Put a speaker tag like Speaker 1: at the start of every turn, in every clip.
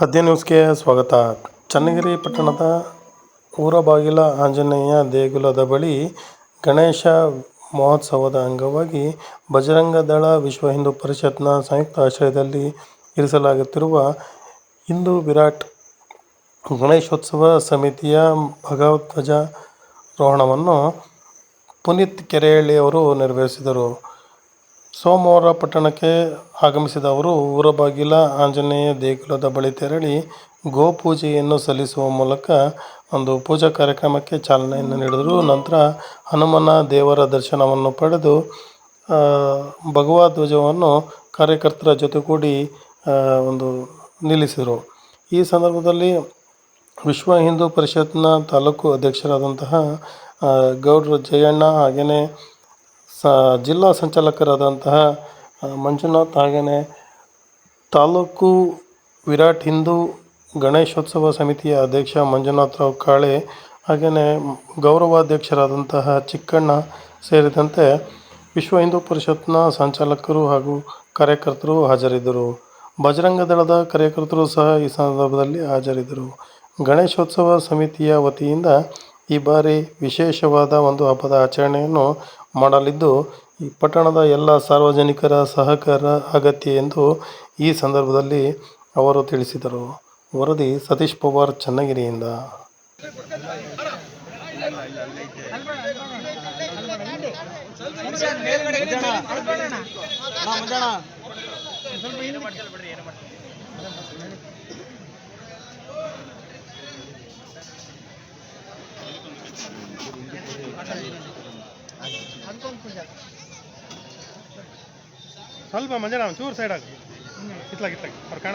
Speaker 1: ಆದ್ಯ ನ್ಯೂಸ್ಗೆ ಸ್ವಾಗತ. ಚನ್ನಗಿರಿ ಪಟ್ಟಣದ ಊರಬಾಗಿಲ ಆಂಜನೇಯ ದೇಗುಲದ ಬಳಿ ಗಣೇಶ ಮಹೋತ್ಸವದ ಅಂಗವಾಗಿ ಬಜರಂಗ ದಳ ವಿಶ್ವ ಹಿಂದೂ ಪರಿಷತ್ನ ಸಂಯುಕ್ತ ಆಶ್ರಯದಲ್ಲಿ ಇರಿಸಲಾಗುತ್ತಿರುವ ಹಿಂದೂ ವಿರಾಟ್ ಗಣೇಶೋತ್ಸವ ಸಮಿತಿಯ ಭಗವಧ್ವಜ ರೋಹಣವನ್ನು ಪುನೀತ್ ಕೆರೆಹಳ್ಳಿಯವರು ನೆರವೇರಿಸಿದರು. ಸೋಮವಾರ ಪಟ್ಟಣಕ್ಕೆ ಆಗಮಿಸಿದ ಅವರು, ಊರಬಾಗಿಲ ಆಂಜನೇಯ ದೇಗುಲದ ಬಳಿ ತೆರಳಿ ಗೋಪೂಜೆಯನ್ನು ಸಲ್ಲಿಸುವ ಮೂಲಕ ಒಂದು ಪೂಜಾ ಕಾರ್ಯಕ್ರಮಕ್ಕೆ ಚಾಲನೆಯನ್ನು ನೀಡಿದರು. ನಂತರ ಹನುಮನ ದೇವರ ದರ್ಶನವನ್ನು ಪಡೆದು ಭಗವಾ ಧ್ವಜವನ್ನು ಕಾರ್ಯಕರ್ತರ ಜೊತೆಗೂಡಿ ಒಂದು ನಿಲ್ಲಿಸಿದರು. ಈ ಸಂದರ್ಭದಲ್ಲಿ ವಿಶ್ವ ಹಿಂದೂ ಪರಿಷತ್ನ ತಾಲೂಕು ಅಧ್ಯಕ್ಷರಾದಂತಹ ಗೌಡ್ರು ಜಯಣ್ಣ ಹಾಗೆಯೇ ಸ ಜಿಲ್ಲಾ ಸಂಚಾಲಕರಾದಂತಹ ಮಂಜುನಾಥ್ ಹಾಗೆಯೇ ತಾಲೂಕು ವಿರಾಟ್ ಹಿಂದೂ ಗಣೇಶೋತ್ಸವ ಸಮಿತಿಯ ಅಧ್ಯಕ್ಷ ಮಂಜುನಾಥರಾವ್ ಕಾಳೆ ಹಾಗೆಯೇ ಗೌರವಾಧ್ಯಕ್ಷರಾದಂತಹ ಚಿಕ್ಕಣ್ಣ ಸೇರಿದಂತೆ ವಿಶ್ವ ಹಿಂದೂ ಪರಿಷತ್ನ ಸಂಚಾಲಕರು ಹಾಗೂ ಕಾರ್ಯಕರ್ತರು ಹಾಜರಿದ್ದರು. ಬಜರಂಗ ದಳದ ಕಾರ್ಯಕರ್ತರು ಸಹ ಈ ಸಂದರ್ಭದಲ್ಲಿ ಹಾಜರಿದ್ದರು. ಗಣೇಶೋತ್ಸವ ಸಮಿತಿಯ ವತಿಯಿಂದ ಈ ಬಾರಿ ವಿಶೇಷವಾದ ಒಂದು ಹಬ್ಬದ ಆಚರಣೆಯನ್ನು ಮಾಡಲಿದ್ದು ಈ ಪಟ್ಟಣದ ಎಲ್ಲ ಸಾರ್ವಜನಿಕರ ಸಹಕಾರ ಅಗತ್ಯ ಎಂದು ಈ ಸಂದರ್ಭದಲ್ಲಿ ಅವರು ತಿಳಿಸಿದರು ವರದಿ ಸತೀಶ್ ಪವಾರ್ ಚನ್ನಗಿರಿಯಿಂದ ಸ್ವಲ್ಪ ಮಂಜಾನ ಚೂರು ಸೈಡ್ ಆಗಿ. ಇತ್ಲಾಗ ಅವ್ರು ಕಾಣ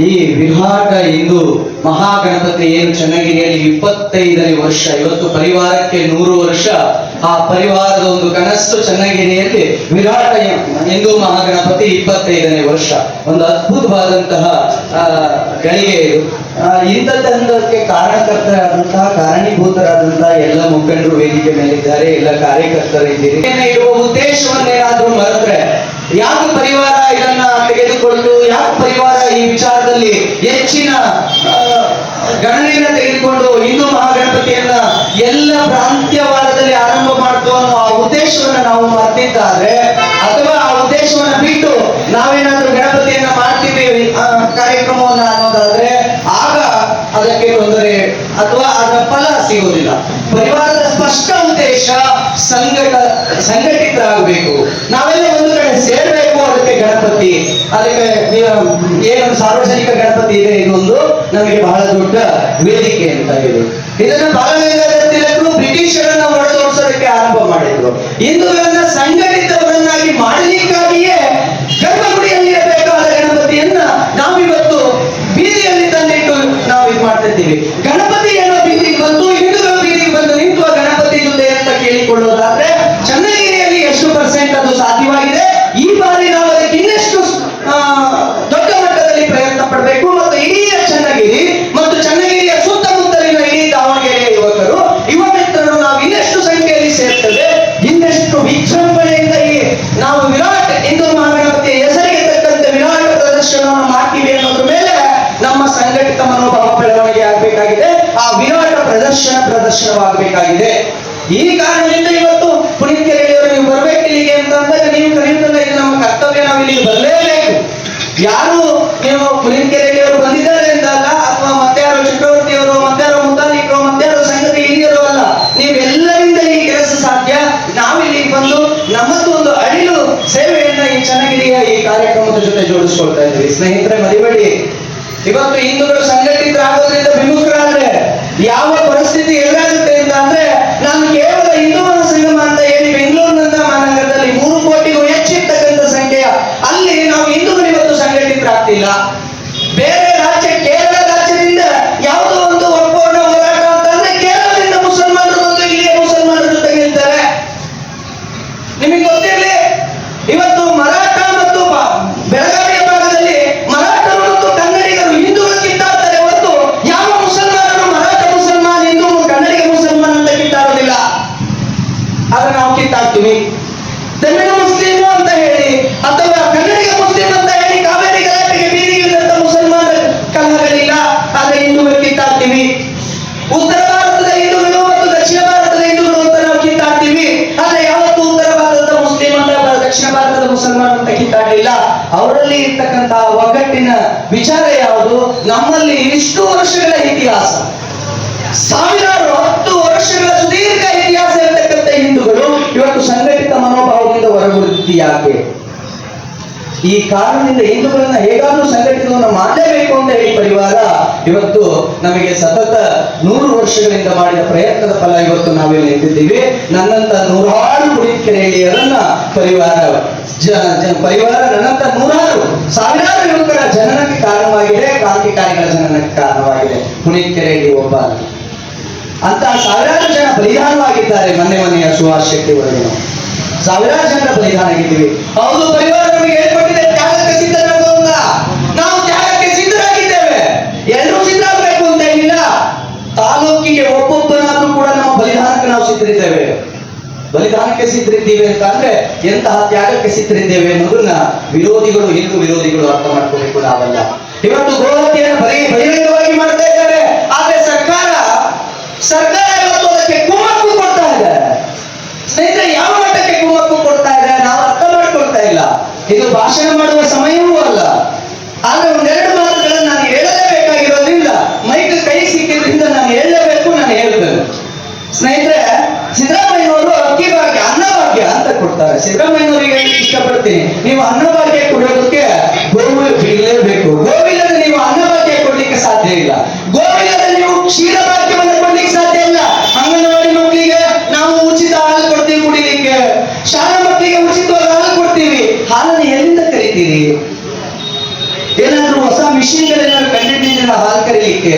Speaker 2: ಈ ವಿಭಾಗ ಇಂದು ಮಹಾಗಣಪತಿ ಏನು ಚನ್ನಗಿರಿಯಲ್ಲಿ ಇಪ್ಪತ್ತೈದನೇ ವರ್ಷ, ಇವತ್ತು ಪರಿವಾರಕ್ಕೆ ನೂರು ವರ್ಷ. ಆ ಪರಿವಾರದ ಒಂದು ಕನಸು ಚನ್ನಗಿರಿಯಲ್ಲಿ ವಿರಾಟ ಹಿಂದೂ ಮಹಾಗಣಪತಿ ಇಪ್ಪತ್ತೈದನೇ ವರ್ಷ. ಒಂದು ಅದ್ಭುತವಾದಂತಹ ಗಳಿಗೆ ಇದು. ಇಂಥದ್ದಕ್ಕೆ ಕಾರಣಕರ್ತರಾದಂತಹ, ಕಾರಣೀಭೂತರಾದಂತಹ ಎಲ್ಲ ಮುಖಂಡರು ವೇದಿಕೆ ಮೇಲಿದ್ದಾರೆ, ಎಲ್ಲ ಕಾರ್ಯಕರ್ತರು ಇದ್ದೀರಿ. ಇದನ್ನ ಇರುವ ಉದ್ದೇಶವನ್ನೇನಾದ್ರೂ ಮರೆತ್ರೆ ಯಾಕೆ ಪರಿವಾರ ಇದನ್ನ ತೆಗೆದುಕೊಂಡು, ಯಾಕೆ ಪರಿವಾರ ಈ ವಿಚಾರದಲ್ಲಿ ಹೆಚ್ಚಿನ ಗಣನೆಯನ್ನು ತೆಗೆದುಕೊಂಡು ಹಿಂದೂ ಮಹಾಗಣಪತಿಯನ್ನ ಎಲ್ಲ ಪ್ರಾಂತ್ಯವಾರದಲ್ಲಿ ಆರಂಭ ಮಾಡ್ತು ಅನ್ನೋ ಆ ಉದ್ದೇಶವನ್ನು ನಾವು ಮರೆತಿದ್ದಾದ್ರೆ ಅಥವಾ ಆ ಉದ್ದೇಶವನ್ನು ಬಿಟ್ಟು ನಾವೇನಾದ್ರೂ ಗಣಪತಿಯನ್ನ ಮಾಡ್ತೀವಿ ಕಾರ್ಯಕ್ರಮವನ್ನ ಅನ್ನೋದಾದ್ರೆ, ಆಗ ಅದಕ್ಕೆ ತೊಂದರೆ ಅಥವಾ ಅದರ ಫಲ ಸಿಗುವುದಿಲ್ಲ. ಪರಿವಾರದ ಸ್ಪಷ್ಟ ಉದ್ದೇಶ ಸಂಘಟ, ಸಂಘಟಿತರಾಗಬೇಕು. ನಾವೆಲ್ಲ ಒಂದು ಕಡೆ ಸೇರ್ಬೇಕು ಅದಕ್ಕೆ ಗಣಪತಿ. ಅದಕ್ಕೆ ಏನು ಸಾರ್ವಜನಿಕ ಗಣಪತಿ ಇದೆ ಇದೊಂದು ನಮಗೆ ಬಹಳ ದೊಡ್ಡ ವೇದಿಕೆ ಅಂತ ಇದು ಇದನ್ನ ಬಾಲಗಂಗಾಧರ ತಿಲಕರು ಬ್ರಿಟಿಷರನ್ನ ಹೊರತೋಡಿಸೋದಕ್ಕೆ ಆರಂಭ ಮಾಡಿದ್ರು. ಹಿಂದೂಗಳನ್ನ ಸಂಘಟಿತವರನ್ನಾಗಿ ಮಾಡಲಿಕ್ಕಾಗಿಯೇ ಗರ್ಭಗುಡಿಯಲ್ಲಿ ಇರಬೇಕಾದ ಗಣಪತಿಯನ್ನ ನಾವಿವತ್ತು ಬೀದಿಯಲ್ಲಿ ತಂದಿಟ್ಟು ನಾವು ಇದು ಮಾಡ್ತಿದ್ದೀವಿ. ಗಣಪತಿ ಸುದರ್ಶನ ಪ್ರದರ್ಶನವಾಗಬೇಕಾಗಿದೆ. ಈ ಕಾರಣದಿಂದ ಇವತ್ತು ಪುನೀತ್ ಕೆರೆಯವರು ನೀವು ಬರ್ಬೇಕು ಇಲ್ಲಿಗೆ ಅಂತಂದ್ರೆ ನೀವು ಕರೆಯುತ್ತಲ್ಲ, ಇದು ನಮ್ಮ ಕರ್ತವ್ಯ, ನಾವು ಇಲ್ಲಿಗೆ ಬರಲೇಬೇಕು. ಯಾರು ನೀವು ಪುನೀತ್ ಕೆರೆಯವರು ಬಂದಿದ್ದಾರೆ ಎಂದಾಗ ಅಥವಾ ಮತ್ತೆ ಯಾರು ಚಕ್ರವರ್ತಿಯವರು ಮತ್ತಾರು ಮತ್ತೆ ಯಾರು ಸಂಗತಿ ಹಿರಿಯರು ಅಲ್ಲ, ನೀವೆಲ್ಲರಿಂದ ಈ ಕೆಲಸ ಸಾಧ್ಯ? ನಾವು ಇಲ್ಲಿಗೆ ಬಂದು ನಮ್ಮದು ಒಂದು ಅಡಿಲು ಸೇವೆಯನ್ನ ಈ ಚನ್ನಗಿರಿಯ ಈ ಕಾರ್ಯಕ್ರಮದ ಜೊತೆ ಜೋಡಿಸ್ಕೊಳ್ತಾ ಇದ್ದೀವಿ. ಸ್ನೇಹಿತರೆ, ಮರಿಬೇಡಿ. ಇವತ್ತು ಹಿಂದೂಗಳು ಸಂಘಟಿತರಾಗೋದ್ರಿಂದ ವಿಮುಖರಾದ್ರೆ ಯಾವ ಪರಿಸ್ಥಿತಿ ಎದುರಾಗುತ್ತೆ ಉತ್ತರ ಭಾರತದ ಹಿಂದೂಗಳು ಮತ್ತು ದಕ್ಷಿಣ ಭಾರತದ ಹಿಂದೂಗಳು ಅಂತ ನಾವು ಕಿತ್ತಾಡ್ತೀವಿ. ಆದ್ರೆ ಯಾವತ್ತೂ ಉತ್ತರ ಭಾರತದ ಮುಸ್ಲಿಂ ಅಂತ ದಕ್ಷಿಣ ಭಾರತದ ಮುಸಲ್ಮಾನ್ ಅಂತ ಕಿತ್ತಾಡಲಿಲ್ಲ. ಅವರಲ್ಲಿ ಇರ್ತಕ್ಕಂತಹ ಒಗ್ಗಟ್ಟಿನ ವಿಚಾರ ಯಾವುದು? ನಮ್ಮಲ್ಲಿ ಇಷ್ಟು ವರ್ಷಗಳ ಇತಿಹಾಸ. ಸಾವಿರಾರು ಹತ್ತು ವರ್ಷಗಳ ಸುದೀರ್ಘ ಇತಿಹಾಸ ಇರತಕ್ಕಂಥ ಹಿಂದೂಗಳು ಇವತ್ತು ಸಂಘಟಿತ ಮನೋಭಾವದಿಂದ ಯಾಕೆ ಈ ಕಾರಣದಿಂದ ಹಿಂದೂಗಳನ್ನ ಹೇಗಾದ್ರೂ ಸಂಘಟಿತವನ್ನು ಮಾಡಲೇಬೇಕು ಅಂತ ಹೇಳಿ ಪರಿವಾರ ಇವತ್ತು ನಮಗೆ ಸತತ ನೂರು ವರ್ಷಗಳಿಂದ ಮಾಡಿದ ಪ್ರಯತ್ನದ ಫಲ ಇವತ್ತು ನಾವಿಲ್ಲಿ ನಿಂತಿದ್ದೀವಿ ನನ್ನಂತ ನೂರಾರು ಕುಡಿಕೆರೆಯರನ್ನ ಪರಿವಾರ ಪರಿವಾರ ನನ್ನಂತ ನೂರಾರು ಸಾವಿರಾರು ಯುವಕರ ಜನನಕ್ಕೆ ಕಾರಣವಾಗಿದೆ ಕ್ರಾಂತಿಕಾರಿಗಳ ಜನನಕ್ಕೆ ಕಾರಣವಾಗಿದೆ. ಹುಣಿಕೆರೆಯಲ್ಲಿ ಒಬ್ಬ. ಅಂತ ಸಾವಿರಾರು ಜನ ಬಲಿದಾನವಾಗಿದ್ದಾರೆ ಮನೆ ಮನೆಯ ಸುಹಾಸ್ ಶೆಟ್ಟಿ ಸಾವಿರಾರು ಜನರ ಬಲಿದಾನ ಆಗಿದ್ದೀವಿ. ಹೌದು, ಪರಿವಾರ ನಮಗೆ ಹೇಳ್ಕೊಟ್ಟಿದೆ ತ್ಯಾಗಕ್ಕೆ ಸಿದ್ಧರಾಗು ಅಂತ ನಾವು ತ್ಯಾಗಕ್ಕೆ ಸಿದ್ಧರಾಗಿದ್ದೇವೆ ಎಲ್ಲರೂ ಸಿದ್ಧರಾಗಬೇಕು ಅಂತ ಏನಿಲ್ಲ ತಾಲೂಕಿಗೆ ಒಬ್ಬೊಬ್ಬನಾದ್ರೂ ಕೂಡ ನಮ್ಮ ಬಲಿದಾನಕ್ಕೆ ನಾವು ಸಿದ್ಧರಿದ್ದೇವೆ. ಬಲಿದಾನಕ್ಕೆ ಸಿದ್ಧರಿದ್ದೀವಿ ಅಂತ ಅಂದ್ರೆ ಎಂತಹ ತ್ಯಾಗಕ್ಕೆ ಸಿದ್ಧರಿದ್ದೇವೆ ಅನ್ನೋದನ್ನ ವಿರೋಧಿಗಳು ಹಿಂದೂ ವಿರೋಧಿಗಳು ಅರ್ಥ ಮಾಡ್ಕೋಬೇಕು ನಾವಲ್ಲ ಇವತ್ತು ಗೋಹತ್ಯೆಯನ್ನು ಬರೀ ಬಹಿರಂಗವಾಗಿ ಮಾಡ್ತಾ ಇದ್ದಾರೆ. ಆದ್ರೆ ಸರ್ಕಾರ ಸರ್ಕಾರ ಇವತ್ತು ಅದಕ್ಕೆ ಕುಮ್ಮಕ್ಕು ಕೊಡ್ತಾ ಇದೆ. ಸ್ನೇಹಿತರೆ, ಯಾವ ಮಟ್ಟಕ್ಕೆ ಕುಮ್ಮಕ್ಕು ಕೊಡ್ತಾ ಇದೆ? ನಾವು ಅರ್ಥ ಮಾಡ್ಕೊಳ್ತಾ ಇಲ್ಲ. ಇದು ಭಾಷಣ ಮಾಡುವ ಸಮಯವೂ ಅಲ್ಲ. ಆದ್ರೆ ಒಂದೆರಡು ಮಾತುಗಳನ್ನು ನಾನು ಹೇಳಲೇಬೇಕಾಗಿರೋದ್ರಿಂದ ಮೈಕ್ ಕೈ ಸಿಕ್ಕಿದ್ರಿಂದ ನಾನು ಹೇಳಲೇಬೇಕು ನಾನು ಹೇಳ್ತೇನೆ ಸ್ನೇಹಿತರೆ ಸಿದ್ದರಾಮಯ್ಯನವರು ಅಕ್ಕಿ ಭಾಗ್ಯ ಅನ್ನಭಾಗ್ಯ ಅಂತ ಕೊಡ್ತಾರೆ ಸಿದ್ದರಾಮಯ್ಯನವರಿಗೆ ಹೇಳಲಿಕ್ಕೆ ಇಷ್ಟಪಡ್ತೀನಿ. ನೀವು ಅನ್ನಭಾಗ್ಯ ಕೊಡೋದಕ್ಕೆ ಗೋವು ಇರಲೇಬೇಕು ಗೋವಿಲ್ಲದ ನೀವು ಅನ್ನಭಾಗ್ಯ ಕೊಡ್ಲಿಕ್ಕೆ ಸಾಧ್ಯ ಇಲ್ಲ. ಗೋವಿಲ್ಲದ ನೀವು ಕ್ಷೀರ ಭಾಗ್ಯವನ್ನು ಕೊಡ್ಲಿಕ್ಕೆ ಸಾಧ್ಯ ಇಲ್ಲ. ಅಂಗನವಾಡಿ ಮಕ್ಕಳಿಗೆ ನಾವು ಉಚಿತ ಹಾಲು ಕೊಡ್ತೀವಿ ಕುಡಿಲಿಕ್ಕೆ. ಶಾಲಾ ಮಕ್ಕಳಿಗೆ ಉಚಿತವಾಗಿ ಹಾಲು ಕೊಡ್ತೀವಿ. ಹಾಲನ್ನು ಎಲ್ಲಿಂದ ಕರಿತೀರಿ? ಏನಾದ್ರೂ ಹೊಸ ಮಿಷಿನ್ಗಳೇನಾದ್ರು ಕಂಡುಹಿಡಿದಿದ್ದೀರಾ ಹಾಲು ಕರೀಲಿಕ್ಕೆ?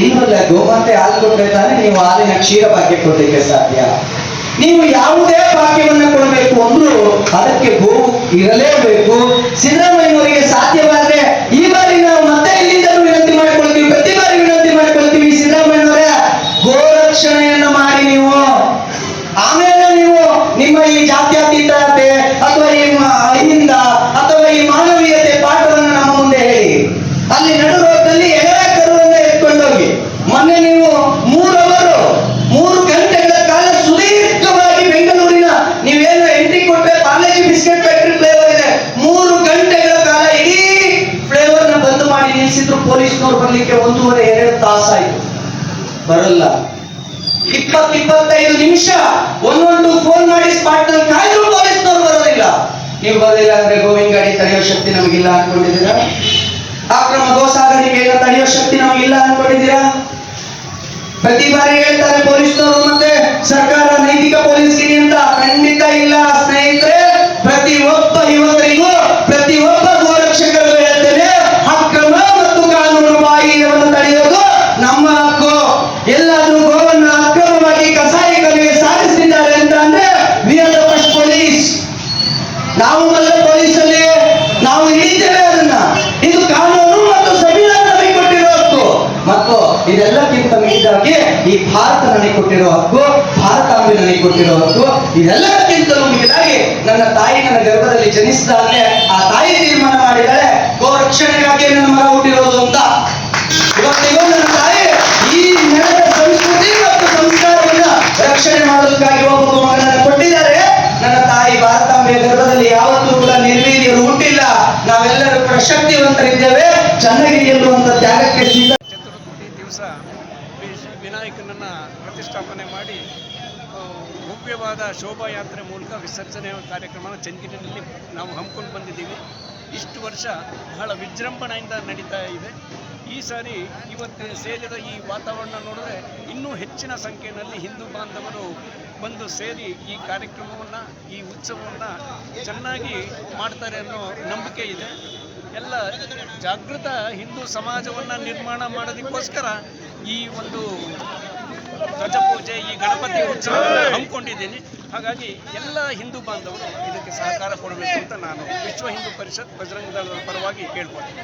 Speaker 2: ಇಲ್ವಲ್ಲ, ಗೋಮಾತೆ ಹಾಲು ಕೊಟ್ಟರೆ ತಾನೇ ನೀವು ಹಾಲಿನ ಕ್ಷೀರ ಭಾಗ್ಯ ಕೊಡ್ಲಿಕ್ಕೆ ಸಾಧ್ಯ. ನೀವು ಯಾವುದೇ ಭಾಗ್ಯವನ್ನು ಕೊಡಬೇಕು ಅಂದ್ರೂ ಅದಕ್ಕೆ ಗೋವು ಇರಲೇಬೇಕು. ಸಿದ್ದರಾಮಯ್ಯನವರಿಗೆ ಸಾಧ್ಯವಾದ್ರೆ ಈ ಬಾರಿ ನಾವು ಮತ್ತೆ ಇಲ್ಲಿಂದ ಬರ್ಲಿಕ್ಕೆ ಒಂದೂವರೆ, ಎರಡು ತಾಸಾಯ್ತು. ಬರಲ್ಲ. ಇಪ್ಪತ್ ಇಪ್ಪತ್ತೈದು ನಿಮಿಷ. ಒಂದೊಂದು ಫೋನ್ ಮಾಡಿ ಸ್ಪಾಟ್ನಲ್ಲಿ ಕಾಯ್ದ್ರು ಪೊಲೀಸ್ನವ್ರು ಬರೋದಿಲ್ಲ. ನೀವು ಬರೋದಿಲ್ಲ ಅಂದ್ರೆ ಗೋವಿಂದ ಗಾಡಿ ತಡೆಯೋ ಶಕ್ತಿ ನಮಗಿಲ್ಲ ಅನ್ಕೊಂಡಿದ್ದೀರಾ? ಅಕ್ರಮ ಗೋ ಎಲ್ಲ ತಡೆಯೋ ಶಕ್ತಿ ನಮಗಿಲ್ಲ ಅನ್ಕೊಂಡಿದ್ದೀರಾ? ಪ್ರತಿ ಬಾರಿ ಹೇಳ್ತಾರೆ ಪೊಲೀಸ್ನವರು ಮತ್ತೆ ಸರ್ಕಾರ ನೈತಿಕ ಪೊಲೀಸ್ಗಿರಿ ಅಂತ. ಖಂಡಿತ ಇಲ್ಲ ಸ್ನೇಹಿತರೆ. ನಾವು ಮೊದಲ ಪೊಲೀಸಲ್ಲಿ ನಾವು ಹಿಡಿತೇವೆ ಅದನ್ನ. ಇದು ಕಾನೂನು ಮತ್ತು ಸಂವಿಧಾನ ನಮಗೆ ಕೊಟ್ಟಿರೋ ಹಕ್ಕು. ಮತ್ತು ಇದೆಲ್ಲಕ್ಕಿಂತ ಮಿಗಿದಾಗಿ ಈ ಭಾರತ ನನಗೆ ಕೊಟ್ಟಿರೋ ಹಕ್ಕು, ಭಾರತಾಂಬೆ ನನಗೆ ಕೊಟ್ಟಿರೋ ಹಕ್ಕು ಇದೆಲ್ಲಕ್ಕಿಂತಲೂ ಮಿಗಿದಾಗಿ ನನ್ನ ತಾಯಿ ನನ್ನ ಗರ್ಭದಲ್ಲಿ ಜನಿಸಿದಾಗಲೇ ಆ ತಾಯಿ ತೀರ್ಮಾನ ಮಾಡಿದರೆ ಗೋ ರಕ್ಷಣೆಗಾಗಿ ನನ್ನ ಮಗ ಹುಟ್ಟಿರೋದು ಶಕ್ತಿವಂತರಿದ್ದೇವೆ ಚೆನ್ನಾಗಿ ಎನ್ನುವಂತ ತ್ಯಾಗಕ್ಕೆ
Speaker 3: ಚತುರ್ಕೋಟಿ ದಿವಸ ವಿನಾಯಕನನ್ನ ಪ್ರತಿಷ್ಠಾಪನೆ ಮಾಡಿ ಭವ್ಯವಾದ ಶೋಭಾಯಾತ್ರೆ ಮೂಲಕ ವಿಸರ್ಜನೆ ಕಾರ್ಯಕ್ರಮನ ಚನ್ನಗಿರಿಯಲ್ಲಿ ನಾವು ಹಮ್ಮಿಕೊಂಡು ಬಂದಿದ್ದೀವಿ. ಇಷ್ಟು ವರ್ಷ ಬಹಳ ವಿಜೃಂಭಣೆಯಿಂದ ನಡೀತಾ ಇದೆ. ಈ ಸಾರಿ ಇವತ್ತು ಸೇರಿದ ಈ ವಾತಾವರಣ ನೋಡಿದ್ರೆ ಇನ್ನೂ ಹೆಚ್ಚಿನ ಸಂಖ್ಯೆಯಲ್ಲಿ ಹಿಂದೂ ಬಾಂಧವರು ಬಂದು ಸೇರಿ ಈ ಕಾರ್ಯಕ್ರಮವನ್ನು, ಈ ಉತ್ಸವವನ್ನು ಚೆನ್ನಾಗಿ ಮಾಡ್ತಾರೆ ಅನ್ನೋ ನಂಬಿಕೆ ಇದೆ. ಎಲ್ಲ ಜಾಗೃತ ಹಿಂದೂ ಸಮಾಜವನ್ನು ನಿರ್ಮಾಣ ಮಾಡೋದಕ್ಕೋಸ್ಕರ ಈ ಒಂದು ಧ್ವಜಪೂಜೆ, ಈ ಗಣಪತಿ ಉತ್ಸವ ಹಮ್ಮಿಕೊಂಡಿದ್ದೀನಿ. ಹಾಗಾಗಿ ಎಲ್ಲ ಹಿಂದೂ ಬಾಂಧವರು ಇದಕ್ಕೆ ಸಹಕಾರ ಕೊಡಬೇಕು ಅಂತ ನಾನು ವಿಶ್ವ ಹಿಂದೂ ಪರಿಷತ್ ಬಜರಂಗ ಪರವಾಗಿ ಕೇಳ್ಕೊಳ್ತೀನಿ.